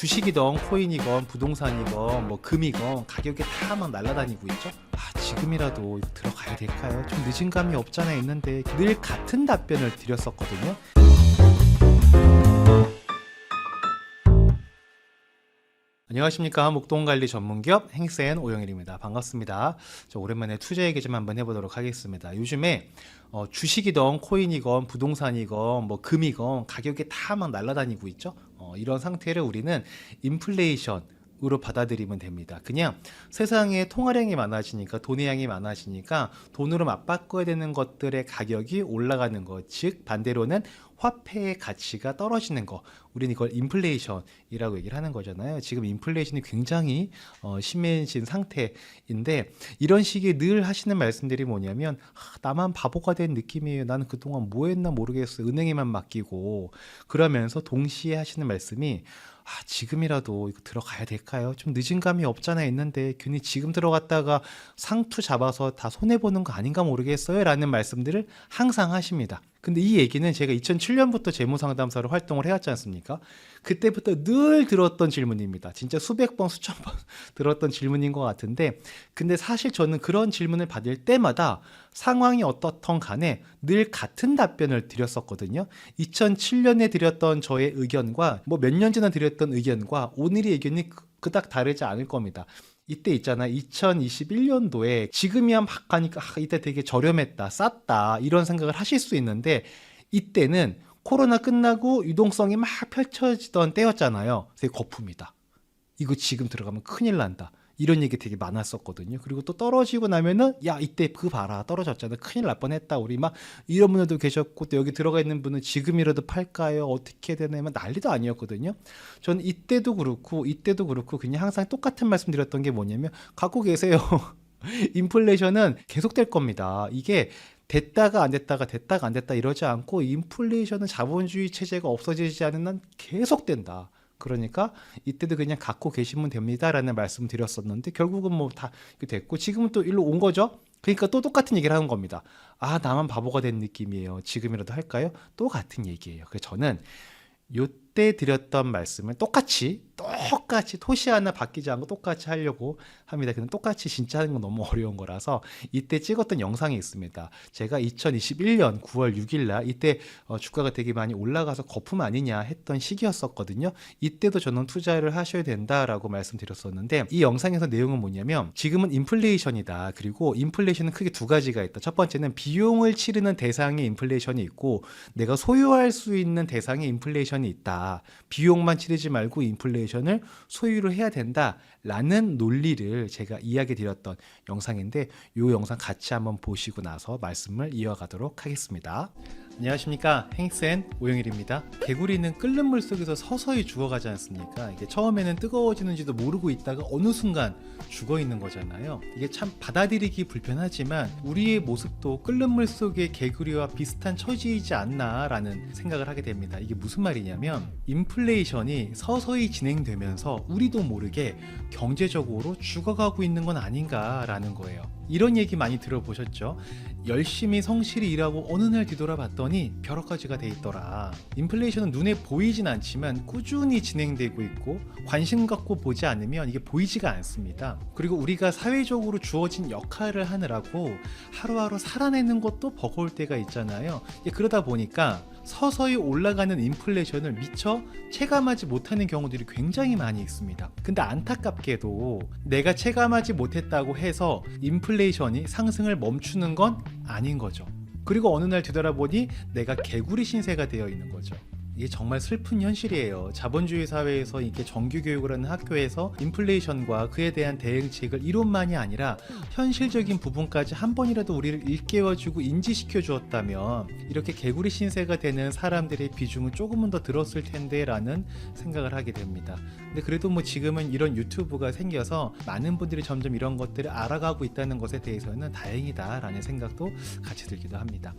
주식이건 코인이건 부동산이건 뭐 금이건 가격이 다 막 날아다니고 있죠. 아 지금이라도 들어가야 될까요? 좀 늦은 감이 없잖아 있는데 늘 같은 답변을 드렸었거든요. 안녕하십니까 목동관리 전문기업 행센 오영일입니다. 반갑습니다. 저 오랜만에 투자 얘기 좀 한번 해보도록 하겠습니다. 요즘에 어, 주식이건 코인이건 부동산이건 뭐 금이건 가격이 다 막 날아다니고 있죠. 어, 이런 상태를 우리는 인플레이션 으로 받아들이면 됩니다. 그냥 세상에 통화량이 많아지니까 돈의 양이 많아지니까 돈으로 맞바꿔야 되는 것들의 가격이 올라가는 것, 즉 반대로는 화폐의 가치가 떨어지는 거. 우리는 이걸 인플레이션이라고 얘기를 하는 거잖아요. 지금 인플레이션이 굉장히 어, 심해진 상태인데 이런 식의 늘 하시는 말씀들이 뭐냐면 아, 나만 바보가 된 느낌이에요. 나는 그동안 뭐 했나 모르겠어요. 은행에만 맡기고 그러면서 동시에 하시는 말씀이 아, 지금이라도 이거 들어가야 될까요? 좀 늦은 감이 없잖아 있는데 괜히 지금 들어갔다가 상투 잡아서 다 손해 보는 거 아닌가 모르겠어요. 라는 말씀들을 항상 하십니다. 근데 이 얘기는 제가 2007년부터 재무상담사로 활동을 해왔지 않습니까? 그때부터 늘 들었던 질문입니다. 진짜 수백 번, 수천 번 들었던 질문인 것 같은데, 근데 사실 저는 그런 질문을 받을 때마다 상황이 어떻던 간에 늘 같은 답변을 드렸었거든요. 2007년에 드렸던 저의 의견과 뭐 몇 년 전에 드렸던 의견과 오늘의 의견이 그- 그닥 다르지 않을 겁니다. 이때 있잖아. 2021년도에 지금이야 막 가니까 아, 이때 되게 저렴했다 쌌다 이런 생각을 하실 수 있는데 이때는 코로나 끝나고 유동성이 막 펼쳐지던 때였잖아요. 그래서 거품이다. 이거 지금 들어가면 큰일 난다 이런 얘기 되게 많았었거든요. 그리고 또 떨어지고 나면은 야 이때 그 봐라. 떨어졌잖아. 큰일 날 뻔했다 우리. 막 이런 분들도 계셨고 또 여기 들어가 있는 분은 지금이라도 팔까요? 어떻게 되냐면 난리도 아니었거든요. 저는 이때도 그렇고 이때도 그렇고 그냥 항상 똑같은 말씀 드렸던 게 뭐냐면 갖고 계세요. 인플레이션은 계속될 겁니다. 이게 됐다가 안 됐다가 됐다가 안 됐다 이러지 않고 인플레이션은 자본주의 체제가 없어지지 않는 한 계속된다. 그러니까 이때도 그냥 갖고 계시면 됩니다라는 말씀 드렸었는데 결국은 뭐 다 됐고 지금은 또 일로 온 거죠. 그러니까 또 똑같은 얘기를 하는 겁니다. 아 나만 바보가 된 느낌이에요. 지금이라도 할까요? 또 같은 얘기예요. 그래서 저는 요때 드렸던 말씀을 똑같이 똑같이 토시 하나 바뀌지 않고 똑같이 하려고 합니다. 근데 똑같이 진짜 하는 건 너무 어려운 거라서 이때 찍었던 영상이 있습니다. 제가 2021년 9월 6일 날 이때 어, 주가가 되게 많이 올라가서 거품 아니냐 했던 시기였었거든요. 이때도 저는 투자를 하셔야 된다라고 말씀드렸었는데 이 영상에서 내용은 뭐냐면 지금은 인플레이션이다. 그리고 인플레이션은 크게 두 가지가 있다. 첫 번째는 비용을 치르는 대상의 인플레이션이 있고 내가 소유할 수 있는 대상의 인플레이션이 있다. 비용만 치르지 말고 인플레이션 을 소유를 해야 된다라는 논리를 제가 이야기 드렸던 영상인데 이 영상 같이 한번 보시고 나서 말씀을 이어가도록 하겠습니다. 안녕하십니까 행센 오영일입니다. 개구리는 끓는 물 속에서 서서히 죽어가지 않습니까? 이게 처음에는 뜨거워지는지도 모르고 있다가 어느 순간 죽어 있는 거잖아요. 이게 참 받아들이기 불편하지만 우리의 모습도 끓는 물 속의 개구리와 비슷한 처지이지 않나 라는 생각을 하게 됩니다. 이게 무슨 말이냐면 인플레이션이 서서히 진행되면서 우리도 모르게 경제적으로 죽어가고 있는 건 아닌가 라는 거예요. 이런 얘기 많이 들어보셨죠? 열심히 성실히 일하고 어느 날 뒤돌아봤더니 벼락가지가 돼 있더라. 인플레이션은 눈에 보이진 않지만 꾸준히 진행되고 있고 관심 갖고 보지 않으면 이게 보이지가 않습니다. 그리고 우리가 사회적으로 주어진 역할을 하느라고 하루하루 살아내는 것도 버거울 때가 있잖아요. 그러다 보니까 서서히 올라가는 인플레이션을 미처 체감하지 못하는 경우들이 굉장히 많이 있습니다. 근데 안타깝게도 내가 체감하지 못했다고 해서 인플레이션이 상승을 멈추는 건 아닌 거죠. 그리고 어느 날 뒤돌아보니 내가 개구리 신세가 되어 있는 거죠. 이게 정말 슬픈 현실이에요. 자본주의 사회에서 이렇게 정규 교육을 하는 학교에서 인플레이션과 그에 대한 대응책을 이론만이 아니라 현실적인 부분까지 한 번이라도 우리를 일깨워주고 인지시켜 주었다면 이렇게 개구리 신세가 되는 사람들의 비중은 조금은 더 들었을 텐데라는 생각을 하게 됩니다. 근데 그래도 뭐 지금은 이런 유튜브가 생겨서 많은 분들이 점점 이런 것들을 알아가고 있다는 것에 대해서는 다행이다라는 생각도 같이 들기도 합니다.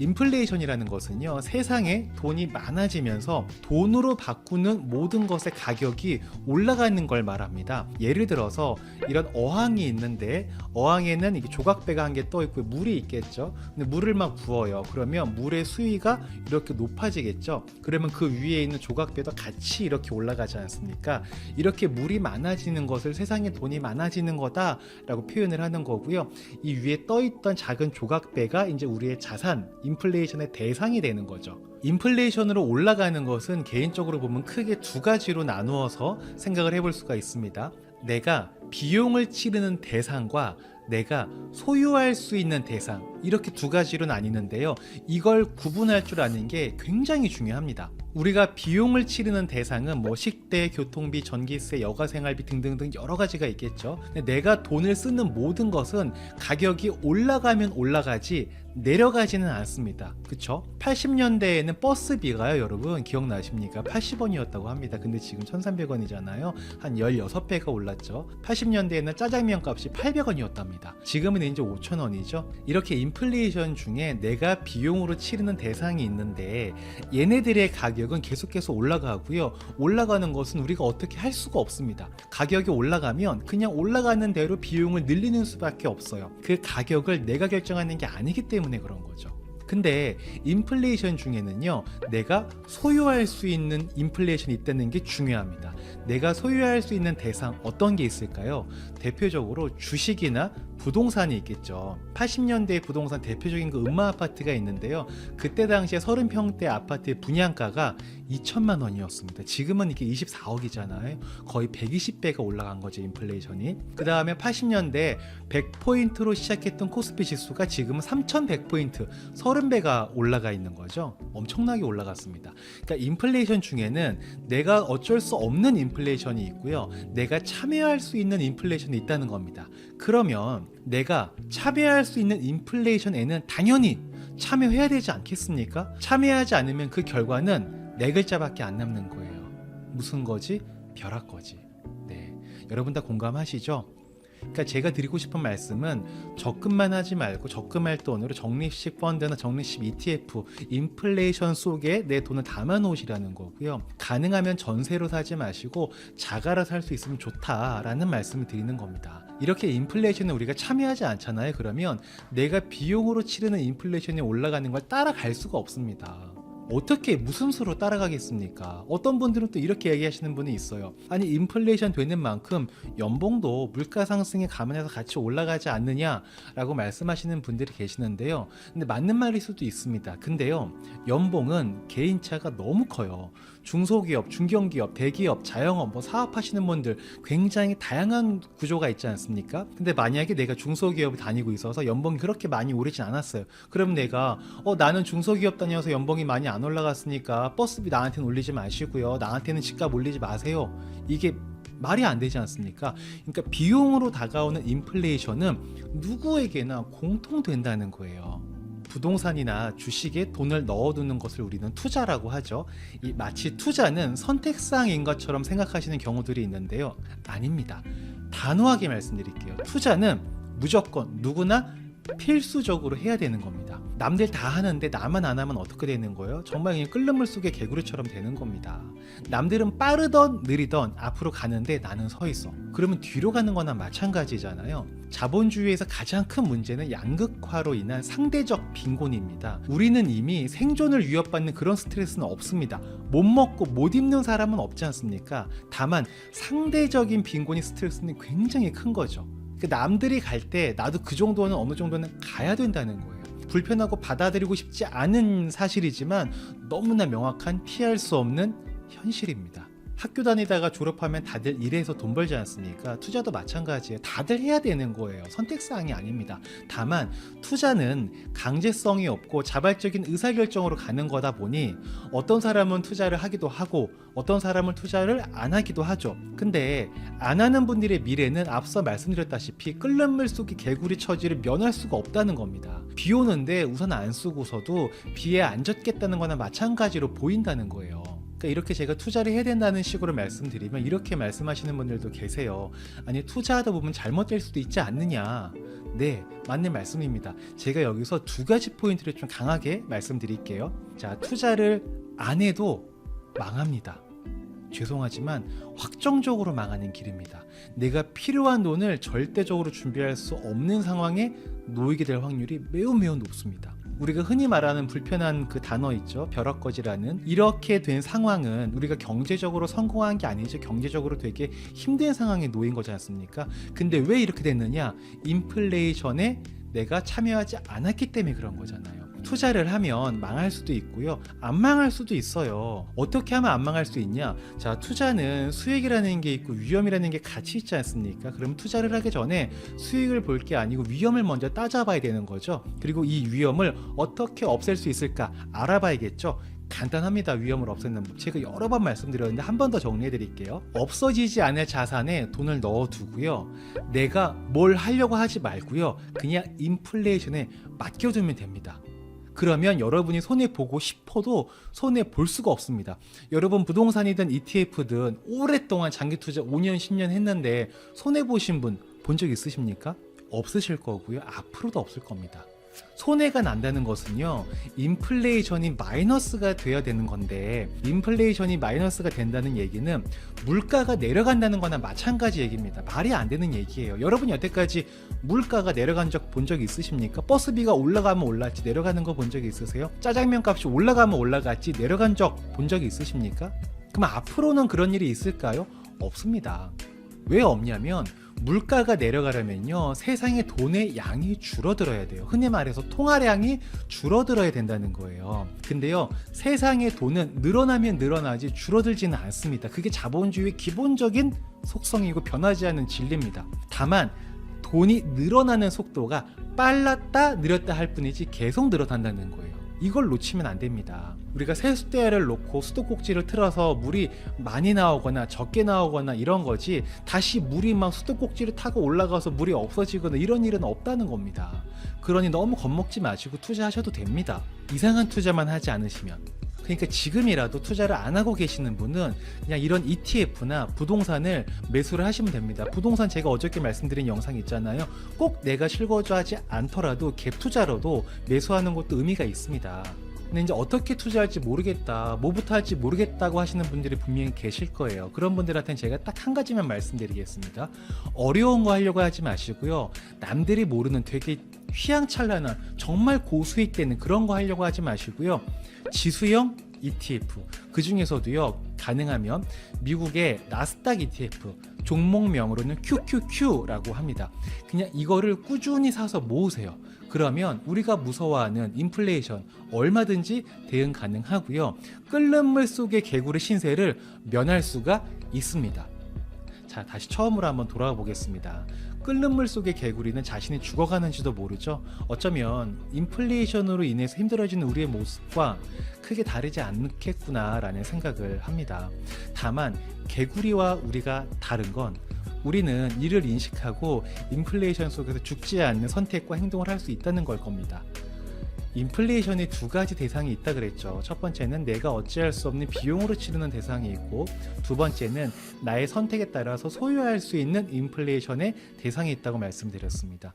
인플레이션이라는 것은요, 세상에 돈이 많아지면서 돈으로 바꾸는 모든 것의 가격이 올라가는 걸 말합니다. 예를 들어서 이런 어항이 있는데 어항에는 이게 조각배가 한 개 떠 있고 물이 있겠죠. 근데 물을 막 부어요. 그러면 물의 수위가 이렇게 높아지겠죠. 그러면 그 위에 있는 조각배도 같이 이렇게 올라가지 않습니까? 이렇게 물이 많아지는 것을 세상에 돈이 많아지는 거다 라고 표현을 하는 거고요. 이 위에 떠 있던 작은 조각배가 이제 우리의 자산, 인플레이션의 대상이 되는 거죠. 인플레이션으로 올라가는 것은 개인적으로 보면 크게 두 가지로 나누어서 생각을 해볼 수가 있습니다. 내가 비용을 치르는 대상과 내가 소유할 수 있는 대상 이렇게 두 가지로 나뉘는데요. 이걸 구분할 줄 아는 게 굉장히 중요합니다. 우리가 비용을 치르는 대상은 뭐 식대, 교통비, 전기세, 여가 생활비 등등등 여러 가지가 있겠죠. 내가 돈을 쓰는 모든 것은 가격이 올라가면 올라가지 내려가지는 않습니다. 그쵸? 80년대에는 버스비가요, 여러분 기억나십니까? 80원이었다고 합니다. 근데 지금 1,300원이잖아요. 한 16배가 올랐죠. 80년대에는 짜장면 값이 800원이었답니다. 지금은 이제 5,000원이죠. 이렇게 인플레이션 중에 내가 비용으로 치르는 대상이 있는데 얘네들의 가격은 계속해서 올라가고요. 올라가는 것은 우리가 어떻게 할 수가 없습니다. 가격이 올라가면 그냥 올라가는 대로 비용을 늘리는 수밖에 없어요. 그 가격을 내가 결정하는 게 아니기 때문에 그런 거죠. 근데 인플레이션 중에는요, 내가 소유할 수 있는 인플레이션이 있다는 게 중요합니다. 내가 소유할 수 있는 대상 어떤 게 있을까요? 대표적으로 주식이나 부동산이 있겠죠. 80년대 부동산 대표적인 그 음마 아파트가 있는데요. 그때 당시에 30평대 아파트의 분양가가 2천만 원이었습니다. 지금은 이게 24억이잖아요. 거의 120배가 올라간 거죠, 인플레이션이. 그 다음에 80년대 100포인트로 시작했던 코스피 지수가 지금은 3100포인트, 30 배가 올라가 있는 거죠. 엄청나게 올라갔습니다. 그러니까 인플레이션 중에는 내가 어쩔 수 없는 인플레이션이 있고요. 내가 참여할 수 있는 인플레이션이 있다는 겁니다. 그러면 내가 참여할 수 있는 인플레이션에는 당연히 참여해야 되지 않겠습니까? 참여하지 않으면 그 결과는 네 글자밖에 안 남는 거예요. 무슨 거지? 벼락 거지. 네. 여러분 다 공감하시죠? 그러니까 제가 드리고 싶은 말씀은 적금만 하지 말고 적금할 돈으로 적립식 펀드나 적립식 ETF, 인플레이션 속에 내 돈을 담아 놓으시라는 거고요. 가능하면 전세로 사지 마시고 자가로 살수 있으면 좋다라는 말씀을 드리는 겁니다. 이렇게 인플레이션에 우리가 참여하지 않잖아요. 그러면 내가 비용으로 치르는 인플레이션이 올라가는 걸 따라갈 수가 없습니다. 어떻게 무슨 수로 따라가겠습니까? 어떤 분들은 또 이렇게 얘기하시는 분이 있어요. 아니 인플레이션 되는 만큼 연봉도 물가 상승에 감안해서 같이 올라가지 않느냐라고 말씀하시는 분들이 계시는데요. 근데 맞는 말일 수도 있습니다. 근데요. 연봉은 개인차가 너무 커요. 중소기업, 중견기업, 대기업, 자영업, 뭐 사업하시는 분들 굉장히 다양한 구조가 있지 않습니까? 근데 만약에 내가 중소기업을 다니고 있어서 연봉이 그렇게 많이 오르진 않았어요. 그럼 내가 어 나는 중소기업 다녀서 연봉이 많이 안 올라갔으니까 버스비 나한테는 올리지 마시고요. 나한테는 집값 올리지 마세요. 이게 말이 안 되지 않습니까? 그러니까 비용으로 다가오는 인플레이션은 누구에게나 공통된다는 거예요. 부동산이나 주식에 돈을 넣어두는 것을 우리는 투자라고 하죠. 이 마치 투자는 선택사항인 것처럼 생각하시는 경우들이 있는데요. 아닙니다. 단호하게 말씀드릴게요. 투자는 무조건 누구나 필수적으로 해야 되는 겁니다. 남들 다 하는데 나만 안 하면 어떻게 되는 거예요? 정말 그냥 끓는 물 속의 개구리처럼 되는 겁니다. 남들은 빠르던 느리던 앞으로 가는데 나는 서 있어. 그러면 뒤로 가는 거나 마찬가지잖아요. 자본주의에서 가장 큰 문제는 양극화로 인한 상대적 빈곤입니다. 우리는 이미 생존을 위협받는 그런 스트레스는 없습니다. 못 먹고 못 입는 사람은 없지 않습니까? 다만 상대적인 빈곤이 스트레스는 굉장히 큰 거죠. 그 남들이 갈 때 나도 그 정도는 어느 정도는 가야 된다는 거예요. 불편하고 받아들이고 싶지 않은 사실이지만 너무나 명확한 피할 수 없는 현실입니다. 학교 다니다가 졸업하면 다들 일해서 돈 벌지 않습니까? 투자도 마찬가지예요. 다들 해야 되는 거예요. 선택사항이 아닙니다. 다만 투자는 강제성이 없고 자발적인 의사결정으로 가는 거다 보니 어떤 사람은 투자를 하기도 하고 어떤 사람은 투자를 안 하기도 하죠. 근데 안 하는 분들의 미래는 앞서 말씀드렸다시피 끓는 물 속의 개구리 처지를 면할 수가 없다는 겁니다. 비 오는데 우산 안 쓰고서도 비에 안 젖겠다는 거나 마찬가지로 보인다는 거예요. 그러니까 이렇게 제가 투자를 해야 된다는 식으로 말씀드리면 이렇게 말씀하시는 분들도 계세요. 아니 투자하다 보면 잘못될 수도 있지 않느냐. 네, 맞는 말씀입니다. 제가 여기서 두 가지 포인트를 좀 강하게 말씀드릴게요. 자, 투자를 안 해도 망합니다. 죄송하지만 확정적으로 망하는 길입니다. 내가 필요한 돈을 절대적으로 준비할 수 없는 상황에 놓이게 될 확률이 매우 매우 높습니다. 우리가 흔히 말하는 불편한 그 단어 있죠. 벼락거지라는 이렇게 된 상황은 우리가 경제적으로 성공한 게 아니죠. 경제적으로 되게 힘든 상황에 놓인 거지 않습니까? 근데 왜 이렇게 됐느냐? 인플레이션에 내가 참여하지 않았기 때문에 그런 거잖아요. 투자를 하면 망할 수도 있고요. 안 망할 수도 있어요. 어떻게 하면 안 망할 수 있냐? 자, 투자는 수익이라는 게 있고 위험이라는 게 같이 있지 않습니까? 그럼 투자를 하기 전에 수익을 볼 게 아니고 위험을 먼저 따져봐야 되는 거죠. 그리고 이 위험을 어떻게 없앨 수 있을까 알아봐야겠죠. 간단합니다. 위험을 없애는 법. 제가 여러 번 말씀드렸는데 한 번 더 정리해 드릴게요. 없어지지 않을 자산에 돈을 넣어 두고요. 내가 뭘 하려고 하지 말고요. 그냥 인플레이션에 맡겨두면 됩니다. 그러면 여러분이 손해 보고 싶어도 손해 볼 수가 없습니다. 여러분 부동산이든 ETF든 오랫동안 장기 투자 5년 10년 했는데 손해 보신 분 본 적 있으십니까? 없으실 거고요. 앞으로도 없을 겁니다. 손해가 난다는 것은요, 인플레이션이 마이너스가 돼야 되는 건데, 인플레이션이 마이너스가 된다는 얘기는 물가가 내려간다는 거나 마찬가지 얘기입니다. 말이 안 되는 얘기예요. 여러분이 여태까지 물가가 내려간 적 본 적 있으십니까? 버스비가 올라가면 올랐지, 내려가는 거 본 적이 있으세요? 짜장면 값이 올라가면 올라갔지, 내려간 적 본 적이 있으십니까? 그럼 앞으로는 그런 일이 있을까요? 없습니다. 왜 없냐면 물가가 내려가려면요 세상에 돈의 양이 줄어들어야 돼요. 흔히 말해서 통화량이 줄어들어야 된다는 거예요. 근데요 세상의 돈은 늘어나면 늘어나지 줄어들지는 않습니다. 그게 자본주의의 기본적인 속성이고 변하지 않는 진리입니다. 다만 돈이 늘어나는 속도가 빨랐다 느렸다 할 뿐이지 계속 늘어난다는 거예요 이걸 놓치면 안 됩니다. 우리가 세숫대야를 놓고 수도꼭지를 틀어서 물이 많이 나오거나 적게 나오거나 이런 거지 다시 물이 막 수도꼭지를 타고 올라가서 물이 없어지거나 이런 일은 없다는 겁니다. 그러니 너무 겁먹지 마시고 투자하셔도 됩니다. 이상한 투자만 하지 않으시면. 그러니까 지금이라도 투자를 안 하고 계시는 분은 그냥 이런 ETF나 부동산을 매수를 하시면 됩니다. 부동산 제가 어저께 말씀드린 영상 있잖아요. 꼭 내가 실거주하지 않더라도 갭 투자로도 매수하는 것도 의미가 있습니다. 근데 이제 어떻게 투자할지 모르겠다, 뭐부터 할지 모르겠다고 하시는 분들이 분명히 계실 거예요. 그런 분들한테는 제가 딱 한 가지만 말씀드리겠습니다. 어려운 거 하려고 하지 마시고요. 남들이 모르는 되게 휘황찬란한 정말 고수익 되는 그런 거 하려고 하지 마시고요. 지수형 ETF 그 중에서도요 가능하면 미국의 나스닥 ETF 종목명으로는 QQQ라고 합니다. 그냥 이거를 꾸준히 사서 모으세요. 그러면 우리가 무서워하는 인플레이션 얼마든지 대응 가능하고요. 끓는 물 속의 개구리 신세를 면할 수가 있습니다. 자, 다시 처음으로 한번 돌아가 보겠습니다. 끓는 물 속의 개구리는 자신이 죽어가는지도 모르죠. 어쩌면 인플레이션으로 인해서 힘들어지는 우리의 모습과 크게 다르지 않겠구나라는 생각을 합니다. 다만 개구리와 우리가 다른 건 우리는 이를 인식하고 인플레이션 속에서 죽지 않는 선택과 행동을 할 수 있다는 걸 겁니다. 인플레이션이 두 가지 대상이 있다 그랬죠. 첫 번째는 내가 어찌할 수 없는 비용으로 치르는 대상이 있고 두 번째는 나의 선택에 따라서 소유할 수 있는 인플레이션의 대상이 있다고 말씀드렸습니다.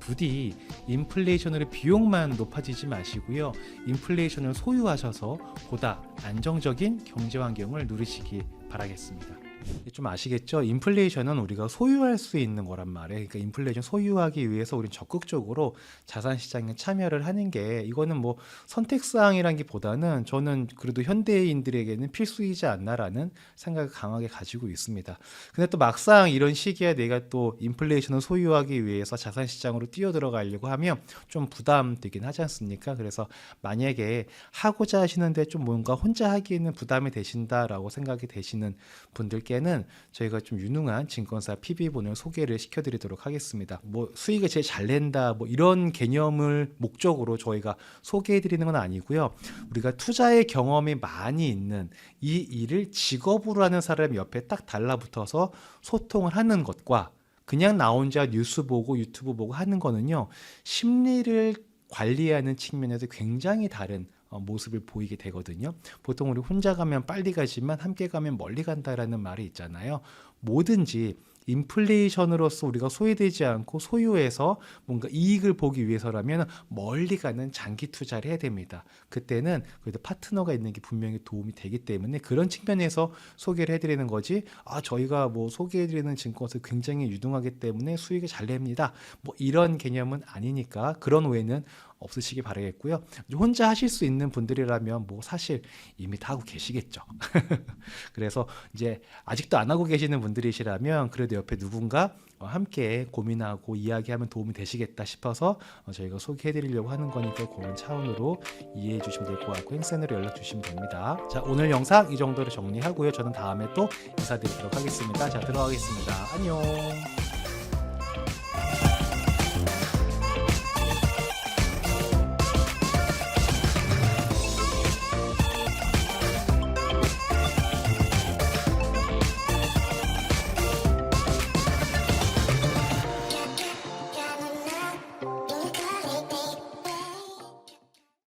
부디 인플레이션으로 비용만 높아지지 마시고요. 인플레이션을 소유하셔서 보다 안정적인 경제 환경을 누리시기 바라겠습니다. 좀 아시겠죠? 인플레이션은 우리가 소유할 수 있는 거란 말이에요. 그러니까 인플레이션 소유하기 위해서 우리는 적극적으로 자산 시장에 참여를 하는 게 이거는 뭐 선택 사항이란기보다는 저는 그래도 현대인들에게는 필수이지 않나라는 생각을 강하게 가지고 있습니다. 근데 또 막상 이런 시기에 내가 또 인플레이션을 소유하기 위해서 자산 시장으로 뛰어들어가려고 하면 좀 부담되긴 하지 않습니까? 그래서 만약에 하고자 하시는데 좀 뭔가 혼자 하기에는 부담이 되신다라고 생각이 되시는 분들께 는 저희가 좀 유능한 증권사 PB본을 소개를 시켜드리도록 하겠습니다. 뭐 수익을 제일 잘 낸다 뭐 이런 개념을 목적으로 저희가 소개해드리는 건 아니고요. 우리가 투자의 경험이 많이 있는 이 일을 직업으로 하는 사람 옆에 딱 달라붙어서 소통을 하는 것과 그냥 나 혼자 뉴스 보고 유튜브 보고 하는 거는요 심리를 관리하는 측면에서 굉장히 다른 어, 모습을 보이게 되거든요. 보통 우리 혼자 가면 빨리 가지만 함께 가면 멀리 간다라는 말이 있잖아요. 뭐든지 인플레이션으로서 우리가 소외되지 않고 소유해서 뭔가 이익을 보기 위해서라면 멀리 가는 장기 투자를 해야 됩니다. 그때는 그래도 파트너가 있는 게 분명히 도움이 되기 때문에 그런 측면에서 소개를 해드리는 거지. 아 저희가 뭐 소개해드리는 증권사 굉장히 유능하기 때문에 수익을 잘 냅니다. 뭐 이런 개념은 아니니까 그런 오해는 없으시기 바라겠고요. 혼자 하실 수 있는 분들이라면 뭐 사실 이미 다 하고 계시겠죠. 그래서 이제 아직도 안 하고 계시는 분들이시라면 그래도 옆에 누군가 어, 함께 고민하고 이야기하면 도움이 되시겠다 싶어서 어, 저희가 소개해 드리려고 하는 거니까 그런 차원으로 이해해 주시면 될 것 같고 행센으로 연락 주시면 됩니다. 자, 오늘 영상 이 정도로 정리하고요. 저는 다음에 또 인사드리도록 하겠습니다. 자, 들어가겠습니다. 안녕.